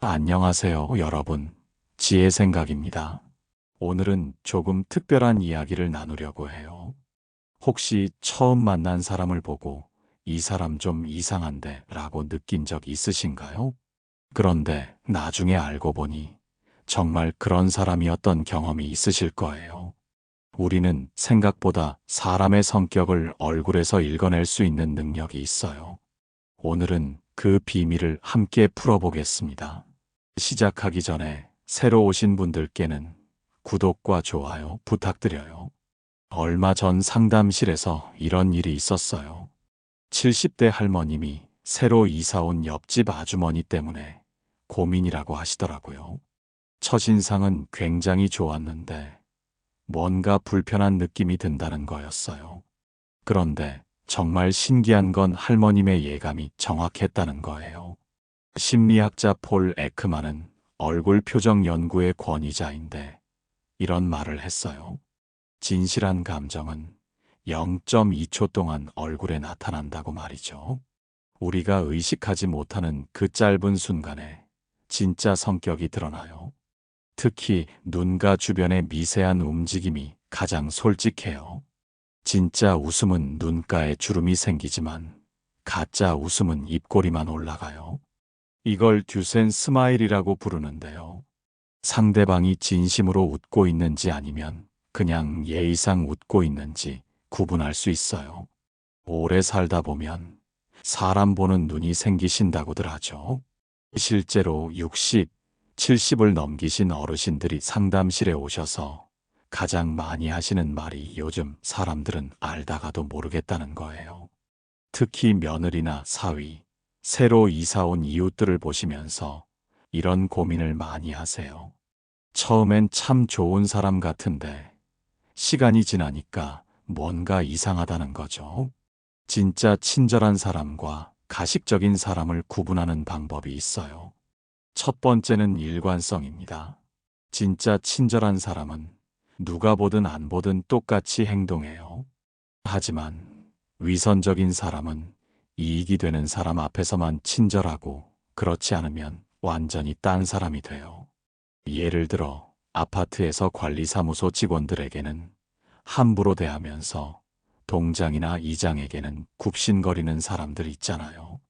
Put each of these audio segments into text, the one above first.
안녕하세요, 여러분. 지혜 생각입니다. 오늘은 조금 특별한 이야기를 나누려고 해요. 혹시 처음 만난 사람을 보고 이 사람 좀 이상한데 라고 느낀 적 있으신가요? 그런데 나중에 알고 보니 정말 그런 사람이었던 경험이 있으실 거예요. 우리는 생각보다 사람의 성격을 얼굴에서 읽어낼 수 있는 능력이 있어요. 오늘은 그 비밀을 함께 풀어보겠습니다. 시작하기 전에 새로 오신 분들께는 구독과 좋아요 부탁드려요. 얼마 전 상담실에서 이런 일이 있었어요. 70대 할머님이 새로 이사 온 옆집 아주머니 때문에 고민이라고 하시더라고요. 첫인상은 굉장히 좋았는데 뭔가 불편한 느낌이 든다는 거였어요. 그런데 정말 신기한 건 할머님의 예감이 정확했다는 거예요. 심리학자 폴 에크만은 얼굴 표정 연구의 권위자인데 이런 말을 했어요. 진실한 감정은 0.2초 동안 얼굴에 나타난다고 말이죠. 우리가 의식하지 못하는 그 짧은 순간에 진짜 성격이 드러나요. 특히 눈과 주변의 미세한 움직임이 가장 솔직해요. 진짜 웃음은 눈가에 주름이 생기지만 가짜 웃음은 입꼬리만 올라가요. 이걸 듀센 스마일이라고 부르는데요. 상대방이 진심으로 웃고 있는지 아니면 그냥 예의상 웃고 있는지 구분할 수 있어요. 오래 살다 보면 사람 보는 눈이 생기신다고들 하죠. 실제로 60, 70을 넘기신 어르신들이 상담실에 오셔서 가장 많이 하시는 말이 요즘 사람들은 알다가도 모르겠다는 거예요. 특히 며느리나 사위, 새로 이사 온 이웃들을 보시면서 이런 고민을 많이 하세요. 처음엔 참 좋은 사람 같은데 시간이 지나니까 뭔가 이상하다는 거죠. 진짜 친절한 사람과 가식적인 사람을 구분하는 방법이 있어요. 첫 번째는 일관성입니다. 진짜 친절한 사람은 누가 보든 안 보든 똑같이 행동해요. 하지만 위선적인 사람은 이익이 되는 사람 앞에서만 친절하고 그렇지 않으면 완전히 딴 사람이 돼요. 예를 들어 아파트에서 관리사무소 직원들에게는 함부로 대하면서 동장이나 이장에게는 굽신거리는 사람들 있잖아요.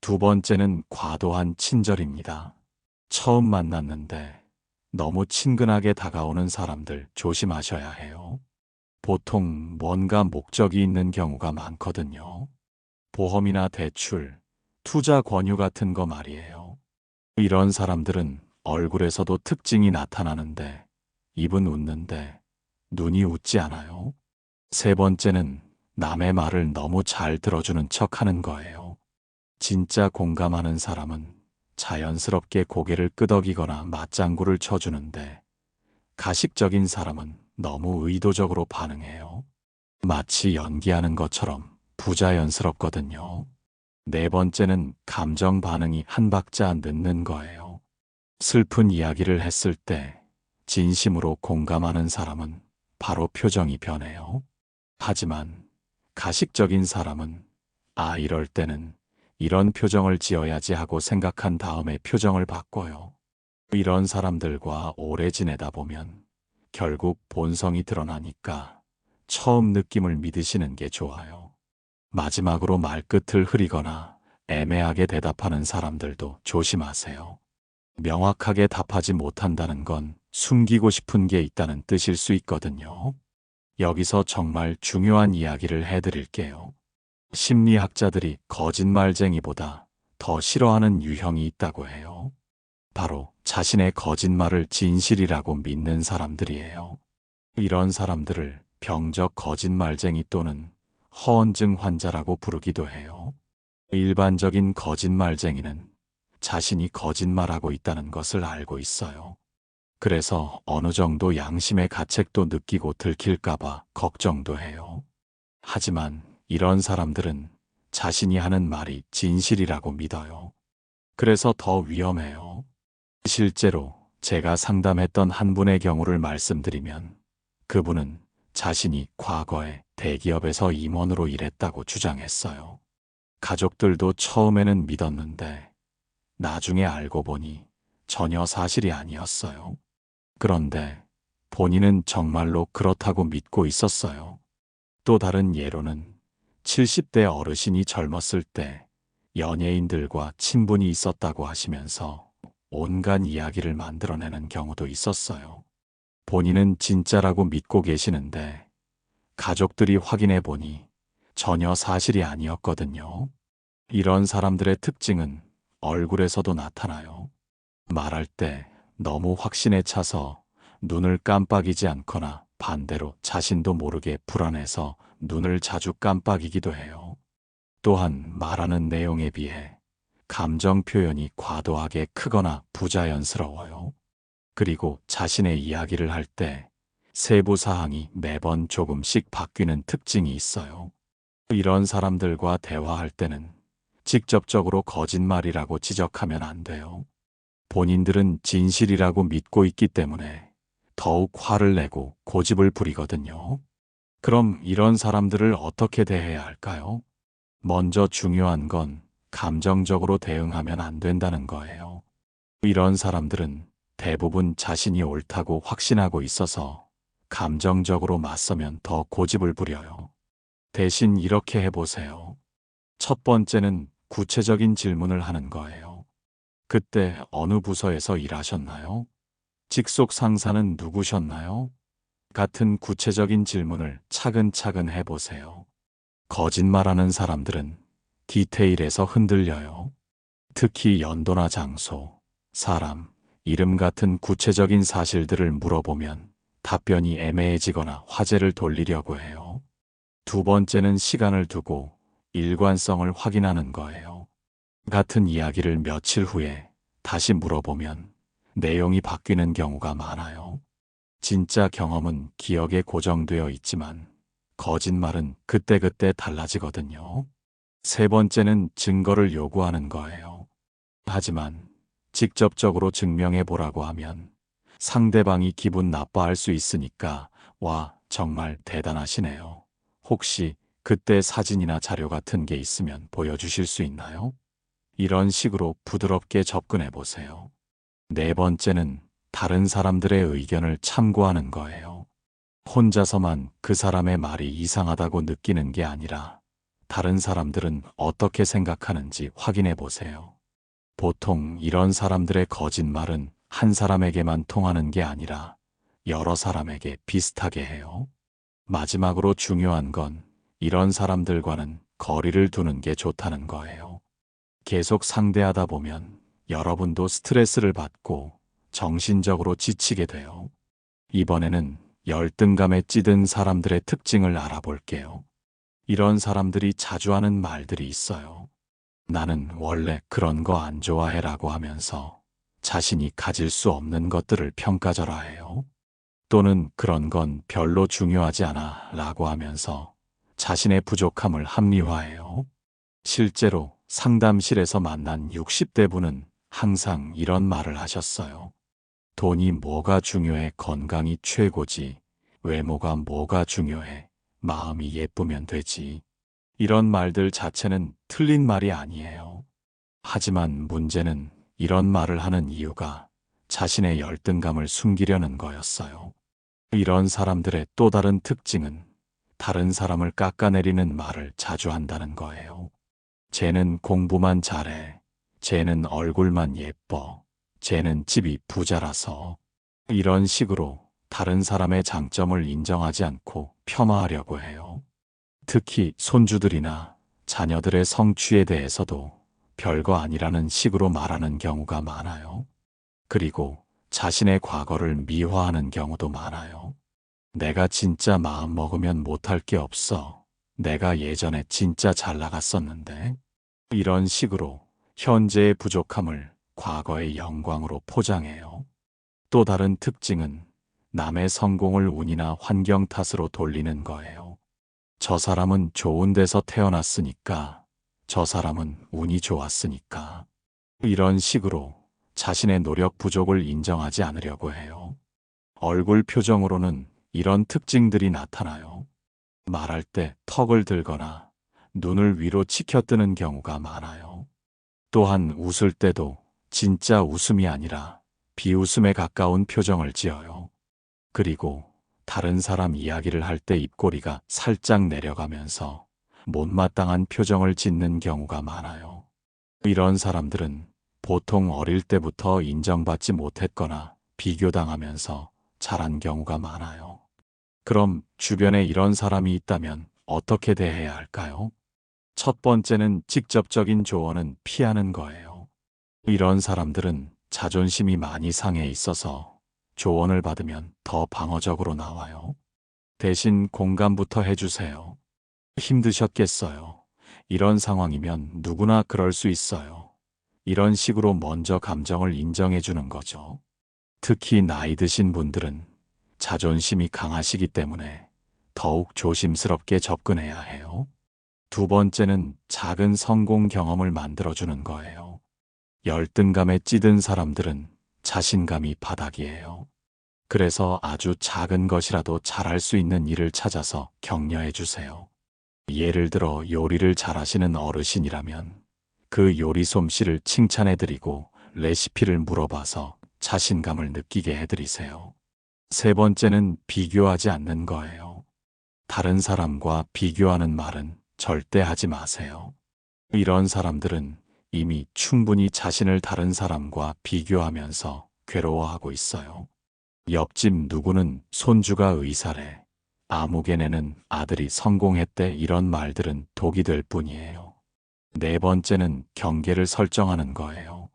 두 번째는 과도한 친절입니다. 처음 만났는데 너무 친근하게 다가오는 사람들 조심하셔야 해요. 보통 뭔가 목적이 있는 경우가 많거든요. 보험이나 대출, 투자 권유 같은 거 말이에요. 이런 사람들은 얼굴에서도 특징이 나타나는데 입은 웃는데 눈이 웃지 않아요. 세 번째는 남의 말을 너무 잘 들어주는 척 하는 거예요. 진짜 공감하는 사람은 자연스럽게 고개를 끄덕이거나 맞장구를 쳐주는데 가식적인 사람은 너무 의도적으로 반응해요. 마치 연기하는 것처럼 부자연스럽거든요. 네 번째는 감정 반응이 한 박자 늦는 거예요. 슬픈 이야기를 했을 때 진심으로 공감하는 사람은 바로 표정이 변해요. 하지만 가식적인 사람은 아, 이럴 때는 이런 표정을 지어야지 하고 생각한 다음에 표정을 바꿔요. 이런 사람들과 오래 지내다 보면 결국 본성이 드러나니까 처음 느낌을 믿으시는 게 좋아요. 마지막으로 말끝을 흐리거나 애매하게 대답하는 사람들도 조심하세요. 명확하게 답하지 못한다는 건 숨기고 싶은 게 있다는 뜻일 수 있거든요. 여기서 정말 중요한 이야기를 해드릴게요. 심리학자들이 거짓말쟁이보다 더 싫어하는 유형이 있다고 해요. 바로 자신의 거짓말을 진실이라고 믿는 사람들이에요. 이런 사람들을 병적 거짓말쟁이 또는 허언증 환자라고 부르기도 해요. 일반적인 거짓말쟁이는 자신이 거짓말하고 있다는 것을 알고 있어요. 그래서 어느 정도 양심의 가책도 느끼고 들킬까봐 걱정도 해요. 하지만 이런 사람들은 자신이 하는 말이 진실이라고 믿어요. 그래서 더 위험해요. 실제로 제가 상담했던 한 분의 경우를 말씀드리면 그분은 자신이 과거에 대기업에서 임원으로 일했다고 주장했어요. 가족들도 처음에는 믿었는데 나중에 알고 보니 전혀 사실이 아니었어요. 그런데 본인은 정말로 그렇다고 믿고 있었어요. 또 다른 예로는 70대 어르신이 젊었을 때 연예인들과 친분이 있었다고 하시면서 온갖 이야기를 만들어내는 경우도 있었어요. 본인은 진짜라고 믿고 계시는데 가족들이 확인해 보니 전혀 사실이 아니었거든요. 이런 사람들의 특징은 얼굴에서도 나타나요. 말할 때 너무 확신에 차서 눈을 깜빡이지 않거나 반대로 자신도 모르게 불안해서 눈을 자주 깜빡이기도 해요. 또한 말하는 내용에 비해 감정 표현이 과도하게 크거나 부자연스러워요. 그리고 자신의 이야기를 할 때 세부 사항이 매번 조금씩 바뀌는 특징이 있어요. 이런 사람들과 대화할 때는 직접적으로 거짓말이라고 지적하면 안 돼요. 본인들은 진실이라고 믿고 있기 때문에 더욱 화를 내고 고집을 부리거든요. 그럼 이런 사람들을 어떻게 대해야 할까요? 먼저 중요한 건 감정적으로 대응하면 안 된다는 거예요. 이런 사람들은 대부분 자신이 옳다고 확신하고 있어서 감정적으로 맞서면 더 고집을 부려요. 대신 이렇게 해보세요. 첫 번째는 구체적인 질문을 하는 거예요. 그때 어느 부서에서 일하셨나요? 직속 상사는 누구셨나요? 같은 구체적인 질문을 차근차근 해보세요. 거짓말하는 사람들은 디테일에서 흔들려요. 특히 연도나 장소, 사람, 이름 같은 구체적인 사실들을 물어보면 답변이 애매해지거나 화제를 돌리려고 해요. 두 번째는 시간을 두고 일관성을 확인하는 거예요. 같은 이야기를 며칠 후에 다시 물어보면 내용이 바뀌는 경우가 많아요. 진짜 경험은 기억에 고정되어 있지만 거짓말은 그때그때 달라지거든요. 세 번째는 증거를 요구하는 거예요. 하지만 직접적으로 증명해 보라고 하면 상대방이 기분 나빠할 수 있으니까 와, 정말 대단하시네요. 혹시 그때 사진이나 자료 같은 게 있으면 보여주실 수 있나요? 이런 식으로 부드럽게 접근해 보세요. 네 번째는 다른 사람들의 의견을 참고하는 거예요. 혼자서만 그 사람의 말이 이상하다고 느끼는 게 아니라 다른 사람들은 어떻게 생각하는지 확인해 보세요. 보통 이런 사람들의 거짓말은 한 사람에게만 통하는 게 아니라 여러 사람에게 비슷하게 해요. 마지막으로 중요한 건 이런 사람들과는 거리를 두는 게 좋다는 거예요. 계속 상대하다 보면 여러분도 스트레스를 받고 정신적으로 지치게 돼요. 이번에는 열등감에 찌든 사람들의 특징을 알아볼게요. 이런 사람들이 자주 하는 말들이 있어요. 나는 원래 그런 거 안 좋아해 라고 하면서 자신이 가질 수 없는 것들을 평가절하 해요. 또는 그런 건 별로 중요하지 않아 라고 하면서 자신의 부족함을 합리화해요. 실제로 상담실에서 만난 60대 분은 항상 이런 말을 하셨어요. 돈이 뭐가 중요해 건강이 최고지. 외모가 뭐가 중요해. 마음이 예쁘면 되지. 이런 말들 자체는 틀린 말이 아니에요. 하지만 문제는 이런 말을 하는 이유가 자신의 열등감을 숨기려는 거였어요. 이런 사람들의 또 다른 특징은 다른 사람을 깎아내리는 말을 자주 한다는 거예요. 쟤는 공부만 잘해. 쟤는 얼굴만 예뻐. 쟤는 집이 부자라서. 이런 식으로 다른 사람의 장점을 인정하지 않고 폄하하려고 해요. 특히 손주들이나 자녀들의 성취에 대해서도 별거 아니라는 식으로 말하는 경우가 많아요. 그리고 자신의 과거를 미화하는 경우도 많아요. 내가 진짜 마음 먹으면 못할 게 없어. 내가 예전에 진짜 잘 나갔었는데. 이런 식으로 현재의 부족함을 과거의 영광으로 포장해요. 또 다른 특징은 남의 성공을 운이나 환경 탓으로 돌리는 거예요. 저 사람은 좋은 데서 태어났으니까, 저 사람은 운이 좋았으니까. 이런 식으로 자신의 노력 부족을 인정하지 않으려고 해요. 얼굴 표정으로는 이런 특징들이 나타나요. 말할 때 턱을 들거나 눈을 위로 치켜뜨는 경우가 많아요. 또한 웃을 때도 진짜 웃음이 아니라 비웃음에 가까운 표정을 지어요. 그리고 다른 사람 이야기를 할 때 입꼬리가 살짝 내려가면서 못마땅한 표정을 짓는 경우가 많아요. 이런 사람들은 보통 어릴 때부터 인정받지 못했거나 비교당하면서 자란 경우가 많아요. 그럼 주변에 이런 사람이 있다면 어떻게 대해야 할까요? 첫 번째는 직접적인 조언은 피하는 거예요. 이런 사람들은 자존심이 많이 상해 있어서 조언을 받으면 더 방어적으로 나와요. 대신 공감부터 해주세요. 힘드셨겠어요. 이런 상황이면 누구나 그럴 수 있어요. 이런 식으로 먼저 감정을 인정해 주는 거죠. 특히 나이 드신 분들은 자존심이 강하시기 때문에 더욱 조심스럽게 접근해야 해요. 두 번째는 작은 성공 경험을 만들어주는 거예요. 열등감에 찌든 사람들은 자신감이 바닥이에요. 그래서 아주 작은 것이라도 잘할 수 있는 일을 찾아서 격려해 주세요. 예를 들어 요리를 잘하시는 어르신이라면 그 요리 솜씨를 칭찬해 드리고 레시피를 물어봐서 자신감을 느끼게 해드리세요. 세 번째는 비교하지 않는 거예요. 다른 사람과 비교하는 말은 절대 하지 마세요. 이런 사람들은 이미 충분히 자신을 다른 사람과 비교하면서 괴로워하고 있어요. 옆집 누구는 손주가 의사래. 아무개네는 아들이 성공했대 이런 말들은 독이 될 뿐이에요. 네 번째는 경계를 설정하는 거예요.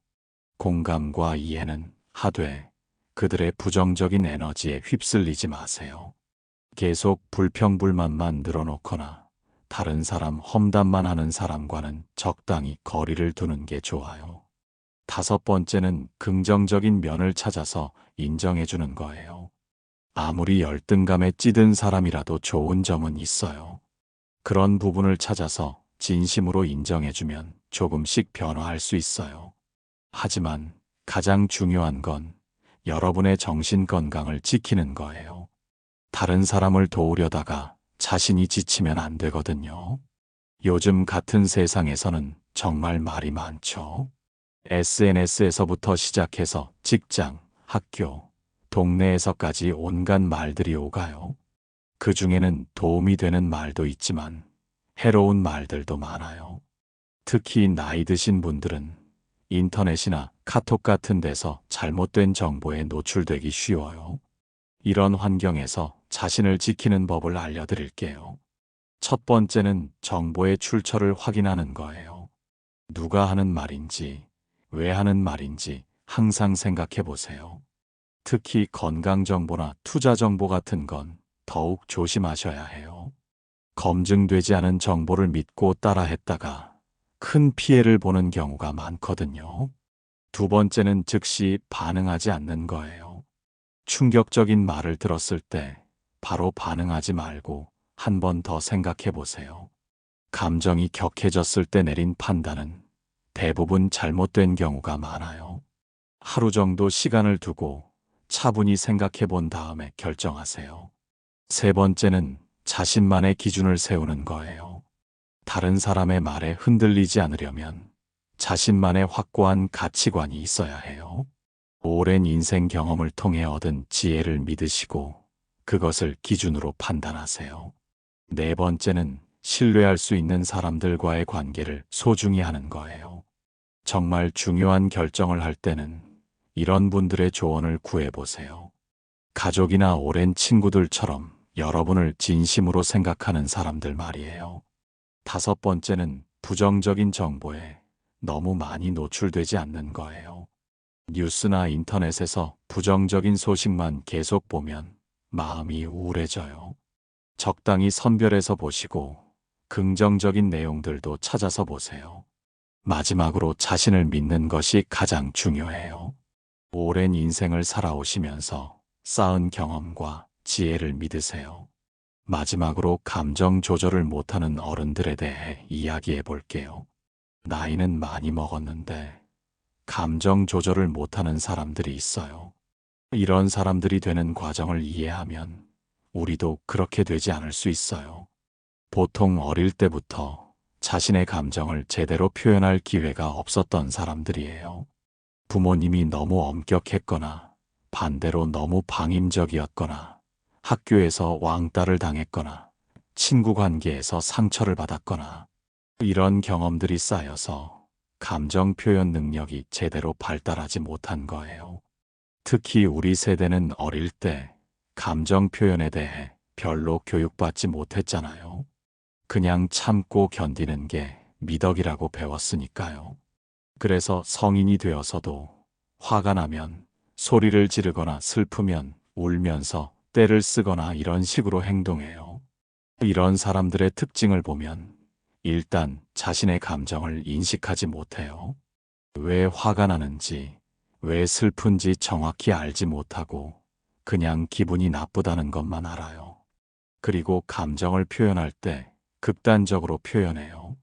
공감과 이해는 하되 그들의 부정적인 에너지에 휩쓸리지 마세요. 계속 불평불만만 늘어놓거나 다른 사람 험담만 하는 사람과는 적당히 거리를 두는 게 좋아요. 다섯 번째는 긍정적인 면을 찾아서 인정해 주는 거예요. 아무리 열등감에 찌든 사람이라도 좋은 점은 있어요. 그런 부분을 찾아서 진심으로 인정해 주면 조금씩 변화할 수 있어요. 하지만 가장 중요한 건 여러분의 정신 건강을 지키는 거예요. 다른 사람을 도우려다가 자신이 지치면 안 되거든요. 요즘 같은 세상에서는 정말 말이 많죠. SNS에서부터 시작해서 직장, 학교, 동네에서까지 온갖 말들이 오가요. 그 중에는 도움이 되는 말도 있지만 해로운 말들도 많아요. 특히 나이 드신 분들은 인터넷이나 카톡 같은 데서 잘못된 정보에 노출되기 쉬워요. 이런 환경에서 자신을 지키는 법을 알려드릴게요. 첫 번째는 정보의 출처를 확인하는 거예요. 누가 하는 말인지, 왜 하는 말인지 항상 생각해 보세요. 특히 건강정보나 투자정보 같은 건 더욱 조심하셔야 해요. 검증되지 않은 정보를 믿고 따라 했다가 큰 피해를 보는 경우가 많거든요. 두 번째는 즉시 반응하지 않는 거예요. 충격적인 말을 들었을 때 바로 반응하지 말고 한 번 더 생각해 보세요. 감정이 격해졌을 때 내린 판단은 대부분 잘못된 경우가 많아요. 하루 정도 시간을 두고 차분히 생각해 본 다음에 결정하세요. 세 번째는 자신만의 기준을 세우는 거예요. 다른 사람의 말에 흔들리지 않으려면 자신만의 확고한 가치관이 있어야 해요. 오랜 인생 경험을 통해 얻은 지혜를 믿으시고 그것을 기준으로 판단하세요. 네 번째는 신뢰할 수 있는 사람들과의 관계를 소중히 하는 거예요. 정말 중요한 결정을 할 때는 이런 분들의 조언을 구해보세요. 가족이나 오랜 친구들처럼 여러분을 진심으로 생각하는 사람들 말이에요. 다섯 번째는 부정적인 정보에 너무 많이 노출되지 않는 거예요. 뉴스나 인터넷에서 부정적인 소식만 계속 보면 마음이 우울해져요. 적당히 선별해서 보시고 긍정적인 내용들도 찾아서 보세요. 마지막으로 자신을 믿는 것이 가장 중요해요. 오랜 인생을 살아오시면서 쌓은 경험과 지혜를 믿으세요. 마지막으로 감정 조절을 못하는 어른들에 대해 이야기해 볼게요. 나이는 많이 먹었는데 감정 조절을 못하는 사람들이 있어요. 이런 사람들이 되는 과정을 이해하면 우리도 그렇게 되지 않을 수 있어요. 보통 어릴 때부터 자신의 감정을 제대로 표현할 기회가 없었던 사람들이에요. 부모님이 너무 엄격했거나 반대로 너무 방임적이었거나 학교에서 왕따를 당했거나 친구 관계에서 상처를 받았거나 이런 경험들이 쌓여서 감정 표현 능력이 제대로 발달하지 못한 거예요. 특히 우리 세대는 어릴 때 감정 표현에 대해 별로 교육받지 못했잖아요. 그냥 참고 견디는 게 미덕이라고 배웠으니까요. 그래서 성인이 되어서도 화가 나면 소리를 지르거나 슬프면 울면서 때를 쓰거나 이런 식으로 행동해요. 이런 사람들의 특징을 보면 일단 자신의 감정을 인식하지 못해요. 왜 화가 나는지, 왜 슬픈지 정확히 알지 못하고 그냥 기분이 나쁘다는 것만 알아요. 그리고 감정을 표현할 때 극단적으로 표현해요.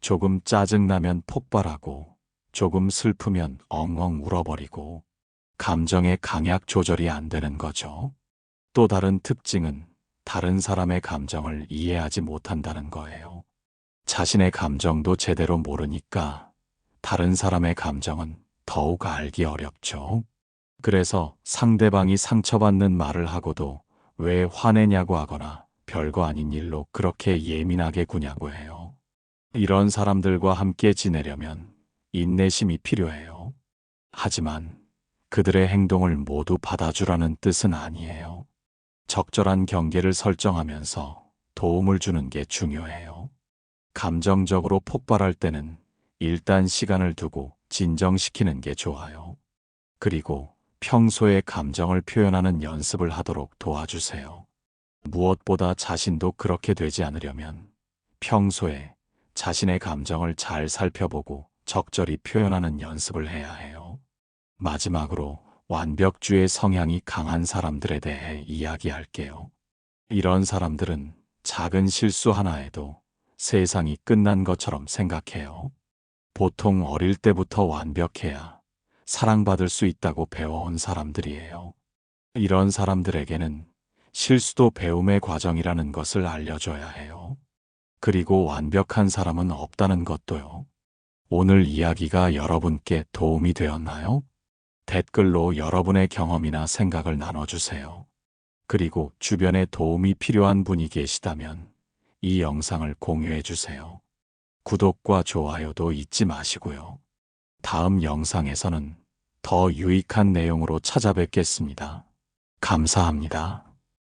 조금 짜증나면 폭발하고 조금 슬프면 엉엉 울어버리고 감정의 강약 조절이 안 되는 거죠. 또 다른 특징은 다른 사람의 감정을 이해하지 못한다는 거예요. 자신의 감정도 제대로 모르니까 다른 사람의 감정은 더욱 알기 어렵죠. 그래서 상대방이 상처받는 말을 하고도 왜 화내냐고 하거나 별거 아닌 일로 그렇게 예민하게 구냐고 해요. 이런 사람들과 함께 지내려면 인내심이 필요해요. 하지만 그들의 행동을 모두 받아주라는 뜻은 아니에요. 적절한 경계를 설정하면서 도움을 주는 게 중요해요. 감정적으로 폭발할 때는 일단 시간을 두고 진정시키는 게 좋아요. 그리고 평소에 감정을 표현하는 연습을 하도록 도와주세요. 무엇보다 자신도 그렇게 되지 않으려면 평소에 자신의 감정을 잘 살펴보고 적절히 표현하는 연습을 해야 해요. 마지막으로 완벽주의 성향이 강한 사람들에 대해 이야기할게요. 이런 사람들은 작은 실수 하나에도 세상이 끝난 것처럼 생각해요. 보통 어릴 때부터 완벽해야 사랑받을 수 있다고 배워온 사람들이에요. 이런 사람들에게는 실수도 배움의 과정이라는 것을 알려줘야 해요. 그리고 완벽한 사람은 없다는 것도요. 오늘 이야기가 여러분께 도움이 되었나요? 댓글로 여러분의 경험이나 생각을 나눠주세요. 그리고 주변에 도움이 필요한 분이 계시다면 이 영상을 공유해 주세요. 구독과 좋아요도 잊지 마시고요. 다음 영상에서는 더 유익한 내용으로 찾아뵙겠습니다. 감사합니다.